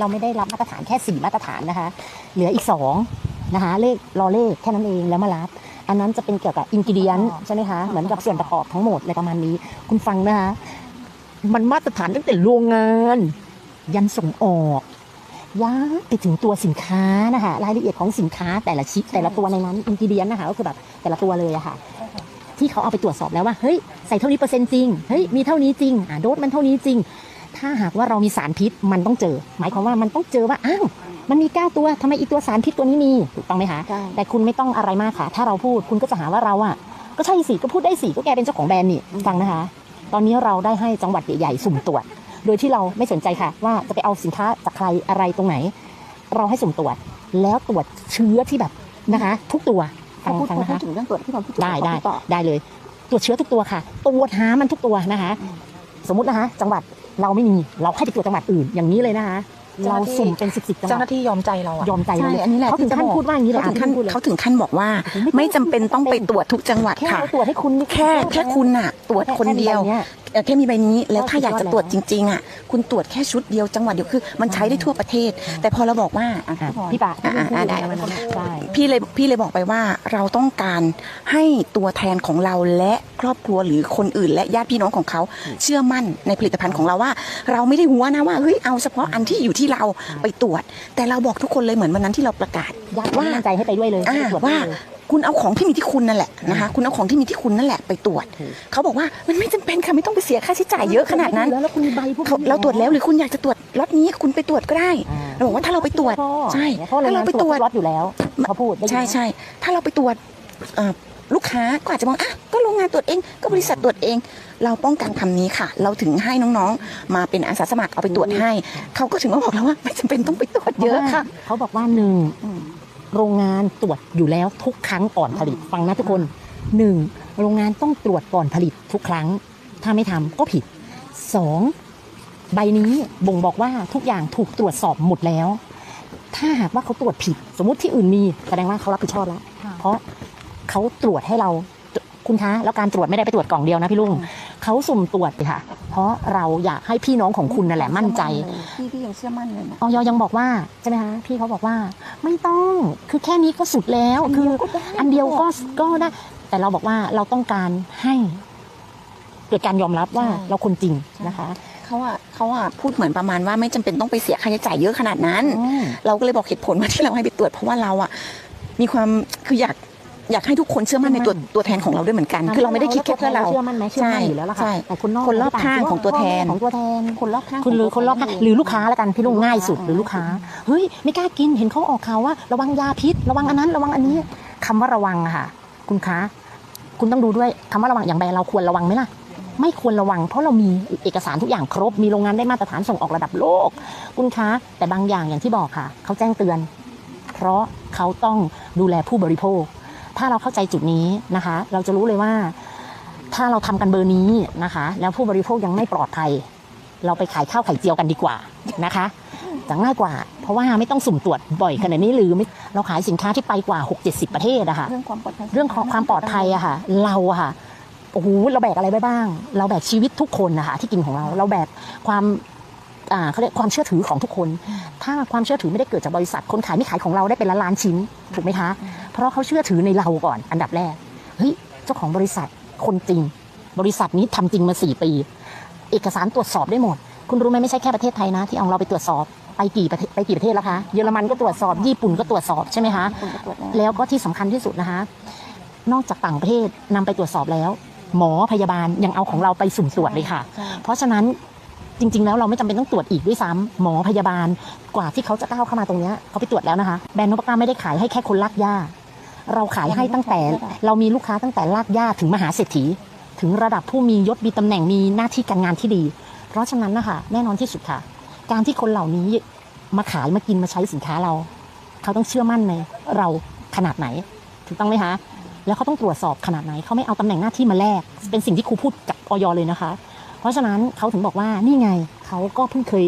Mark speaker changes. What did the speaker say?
Speaker 1: เราไม่ได้รับมาตรฐานแค่ 4 มาตรฐานนะคะ เหลืออีก2นะคะเลขรอเลขแค่นั้นเองแล้วมารับ อันนั้นจะเป็นเกี่ยวกับอินกิเดียนใช่ไหมคะเหมือนกับส่วนประกอบทั้งหมดอะไรประมาณนี้ คุณฟังนะคะ มันมาตรฐานตั้งแต่โรงงาน ยันส่งออกยาวไปถึงตัวสินค้านะคะรายละเอียดของสินค้าแต่ละชิ้นแต่ละตัวในนั้นอินกิเดียนนะคะก็คือแบบแต่ละตัวเลยอะค่ะที่เขาเอาไปตรวจสอบแล้วว่าเฮ้ยใส่เท่านี้เปอร์เซ็นต์จริงเฮ้ยมีเท่านี้จริงอ่าโดสมันเท่านี้จริง ถ้าหากว่าเรามีสารพิษมันต้องเจอ หมายความว่ามันต้องเจอว่าอ้าวมันมี 9 ตัวทำไมอีตัวสารพิษตัวนี้มีถูกต้องไหมคะ
Speaker 2: ใช่
Speaker 1: แต่คุณไม่ต้องอะไรมากค่ะ ถ้าเราพูดคุณก็จะหาว่าเราอะก็ใช่สิก็พูดได้สิก็แกเป็นเจ้าของแบรนด์นี่ฟังนะคะ ตอนนี้เราได้ให้จังหวัดใหญ่ๆสุ่มตรวจ โดยที่เราไม่สนใจค่ะ ว่าจะไปเอาสินค้าจากใครอะไรตรงไหน เราให้สุ่มตรวจ แล้วตรวจเชื้อที่แบบนะคะ ทุกตัวฟั
Speaker 2: ถ้างพูด
Speaker 1: ฟัง
Speaker 2: พู
Speaker 1: นะคะ
Speaker 2: ดถึงเรื่องตรวจที่เราพูดถึง
Speaker 1: ได้ได้
Speaker 2: ขอต่อ
Speaker 1: ได้เลย ตรวจเชื้อทุกตัวค่ะตรวจหามันทุกตัวนะคะ สมมตินะคะ จังหวัด เราไม่มีเราให้ไปตรวจจังหวัดอื่นอย่างนี้เลยนะคะเราสุ่มเป็นสิบสิบจังห
Speaker 3: เจ้าห
Speaker 1: วัด
Speaker 3: น้าที่ยอมใจเราอะ
Speaker 1: ยอมใจเรา
Speaker 2: ใช่
Speaker 1: เลย
Speaker 2: อันนี้แหละ
Speaker 1: เขาถึงขั้น
Speaker 2: ที่จะบอก
Speaker 1: พูดว่าอย่างนี้เลย
Speaker 2: เขาถึงขั้น
Speaker 1: อะพูดเลย
Speaker 2: เขาถึงขั้นบอกว่า
Speaker 1: ไม่ต้อง
Speaker 2: ไม่จำเป็นต้องไปตรวจทุกจังหวัด
Speaker 1: แค่
Speaker 2: ค่ะ
Speaker 1: เราตรวจให้คุณ
Speaker 2: แค่แค่คุณน่ะตรวจคนเดียว
Speaker 1: แค่มีใบนี้
Speaker 2: เอ่อแค่มีใบนี้แล้วถ้า
Speaker 1: ก็สุด
Speaker 2: อยากจะตรวจ
Speaker 1: ยอด
Speaker 2: จ
Speaker 1: แล้ว
Speaker 2: ริงๆอะคุณตรวจแค่ชุดเดียวจังหวัดเดียวคือ มันใช้ได้ทั่วประเทศ แต่พอเราบอกว่าอะ
Speaker 1: อะ
Speaker 2: พี่พร
Speaker 1: พี่ปะ
Speaker 2: อะอะอะได้
Speaker 1: วันนั้นใช่
Speaker 2: พี่เลยพี่เลยบอกไปว่าเราต้องการให้ตัวแทนของเราและครอบครัวหรือคนอื่น และญาติพี่น้องของเขาเชื่อมั่นในผลิตภัณฑ์ของเราว่า เราไม่ได้หัวนะว่าเฮ้ยเอาเฉพาะอันที่อยู่ที่เราไปตรวจ แต่เราบอกทุกคนเลยเหมือนวันนั้นที่เราประกาศ
Speaker 1: ญาติ
Speaker 2: ว่า
Speaker 1: ว่า มั่นใจให้ไปด้วยเลย
Speaker 2: อ่า
Speaker 1: ให้ไปตรจ
Speaker 2: ว่า
Speaker 1: ด้วยเลย
Speaker 2: คุณเอาของที่มีที่คุณนั่นแหละนะคะ คุณเอาของที่มีที่คุณนั่นแหละไปตรวจ
Speaker 1: ถูก
Speaker 2: เขาบอกว่ามันไม่จำเป็นค่ะไม่ต้องไปเสียค่าใช้จ่ายเยอะขนาดนั้น
Speaker 1: แล้วแล้วคุณมีใบพวก
Speaker 2: เขา
Speaker 1: นี้
Speaker 2: เราตรวจแล้วหรือคุณอยากจะตรวจล็อตนี้คุณไปตรวจก็ได้
Speaker 1: อ่า
Speaker 2: เราบอกว่าถ้าเราไปตรวจใช่
Speaker 1: เพราะเรา
Speaker 2: ถ้าเราไปตรวจ
Speaker 1: รถอยู่แล้วเขาพูดได้ยิน
Speaker 2: ใช่ใช่ถ้าเราไปตรวจเอ่อลูกค้าก็อาจจะมองอะก็โรงงานตรวจเอง ก็บริษัทตรวจเอง เราป้องกันคำนี้ค่ะ เราถึงให้น้องๆ มาเป็นอาสาสมัครเอาไปตรวจให้ เขาก็ถึงมาบอกเราว่าไม่จำเป็นต้องไปตรวจเยอะค่ะ
Speaker 1: เขาบอกว่าหนึ่ง
Speaker 2: อืม
Speaker 1: โรงงานตรวจอยู่แล้วทุกครั้งก่อนผลิต ฟังนะทุกคนหนึ่งโรงงานต้องตรวจก่อนผลิตทุกครั้ง ถ้าไม่ทำก็ผิดสองใบนี้บ่งบอกว่าทุกอย่างถูกตรวจสอบหมดแล้ว ถ้าหากว่าเขาตรวจผิด สมมติที่อื่นมีแสดงว่าเขารับผิดชอบแล้ว เพราะเขาตรวจให้เราคุณคะแล้วการตรวจไม่ได้ไปตรวจกล่องเดียวนะพี่ลุง เขาสุ่มตรวจค่ะ เพราะเราอยากให้พี่น้องของคุณนั่นแหละมั่นใจ
Speaker 2: พี่พี่ยังเชื่อมั่นเลยนะ
Speaker 1: ออยยังบอกว่าใช่ไหมคะพี่เขาบอกว่า ไม่ต้องคือแค่นี้ก็สุดแล้วคือ อันเดียวก็ก็ได้ แต่เราบอกว่าเราต้องการให้เกิดการยอมรับว่า
Speaker 2: ใช่
Speaker 1: เราคนจริงนะคะ
Speaker 2: เขาอะเขาอะพูดเหมือนประมาณว่าไม่จำเป็นต้องไปเสียค่าใช้จ่ายเยอะขนาดนั้น
Speaker 1: อืม
Speaker 2: เราก็เลยบอกเหตุผลว่าที่เราให้ไปตรวจเพราะว่าเราอะมีความคืออยาก อยากให้ทุกคนเชื่อมั่นในตัวตัวแทนของเราด้วยเหมือนกัน คือเราไม่ได้คิดแค่เพื่อเรา
Speaker 1: เชื่อมั่นไหมเชื่อมั่นอยู่แล้วล่ะ
Speaker 2: ใช่
Speaker 1: ค่ะแต่คนนอก
Speaker 2: คนรอบข้างของตัวแทน
Speaker 1: ของตัวแทน
Speaker 2: คนรอบข้าง
Speaker 1: คุณหรือคนรอบข้างหรือลูกค้าละกันพี่ลุงง่ายสุดหรือลูกค้าเฮ้ยไม่กล้ากินเห็นเขาออกข่าวว่า ระวังยาพิษ ระวังอันนั้นระวังอันนี้คำว่าระวังอะค่ะ คุณคะคุณต้องดูด้วยคำว่าระวังอย่างแบรนด์เราควรระวังไหมล่ะไม่ควรระวังเพราะเรามีเอกสารทุกอย่างครบ มีโรงงานได้มาตรฐานส่งออกระดับโลก คุณคะ แต่บางอย่างอย่างที่บอกค่ะ เขาแจ้งเตือน เพราะเขาต้องดูแลผู้บริโภค ถ้าเราเข้าใจจุดนี้นะคะ เราจะรู้เลยว่า ถ้าเราทำกันเบอร์นี้นะคะ แล้วผู้บริโภคยังไม่ปลอดภัย เราไปขายข้าวไข่เจียวกันดีกว่านะคะจะง่ายกว่า เพราะว่าไม่ต้องสุ่มตรวจบ่อยขนาดนี้หรือไม่เราขายสินค้าที่ไปกว่า 6-70 ประเทศอะค่ะ
Speaker 2: เรื่องความปลอดภัย
Speaker 1: เรื่องของความปลอดภัยอะค่ะ เราอะค่ะโอ้โหเราแบกอะไรไว้บ้าง เราแบกชีวิตทุกคนนะคะที่กินของเรา เราแบกความอ่า เขาเรียกความเชื่อถือของทุกคน ถ้าความเชื่อถือไม่ได้เกิดจากบริษัทคนขายไม่ขายของเราได้เป็นล้านล้านๆชิ้นถูกไหมคะ เพราะเขาเชื่อถือในเราก่อนอันดับแรกเฮ้ยเจ้าของบริษัทคนจริง บริษัทนี้ทำจริงมาสี่ปี เอกสารตรวจสอบได้หมด คุณรู้ไหมไม่ใช่แค่ประเทศไทยนะ ที่เอาเราไปตรวจสอบไปกี่ประเทศไปกี่ประเทศแล้วคะเยอรมันก็ตรวจสอบญี่ปุ่นก็ตรวจสอบใช่ไหมคะ
Speaker 2: คนจะตรวจแล้ว
Speaker 1: แล้วก็ที่สำคัญที่สุดนะคะ นอกจากต่างประเทศนำไปตรวจสอบแล้ว หมอพยาบาลยังเอาของเราไปสุ่มตรวจเลยค่ะ
Speaker 2: ใช่
Speaker 1: เพราะฉะนั้น จริง ๆ แล้วเราไม่จำเป็นต้องตรวจอีกด้วยซ้ำหมอพยาบาลกว่าที่เขาจะก้าวเข้ามาตรงนี้เขาไปตรวจแล้วนะคะ แบรนด์นพก้าไม่ได้ขายให้แค่คนลากหญ้า เราขายให้ตั้งแต่ เรามีลูกค้าตั้งแต่ลากหญ้าถึงมหาเศรษฐี ถึงระดับผู้มียศมีตำแหน่งมีหน้าที่การงานที่ดี เพราะฉะนั้นนะคะแน่นอนที่สุดค่ะ การที่คนเหล่านี้มาขายมากินมาใช้สินค้าเรา เขาต้องเชื่อมั่นในเราขนาดไหน ถูกต้องไหมคะแล้วเขาต้องตรวจสอบขนาดไหนเขาไม่เอาตำแหน่งหน้าที่มาแลกเป็นสิ่งที่ครูพูดกับออยเลยนะคะ เพราะฉะนั้นเขาถึงบอกว่านี่ไงเขาก็เพิ่งเคย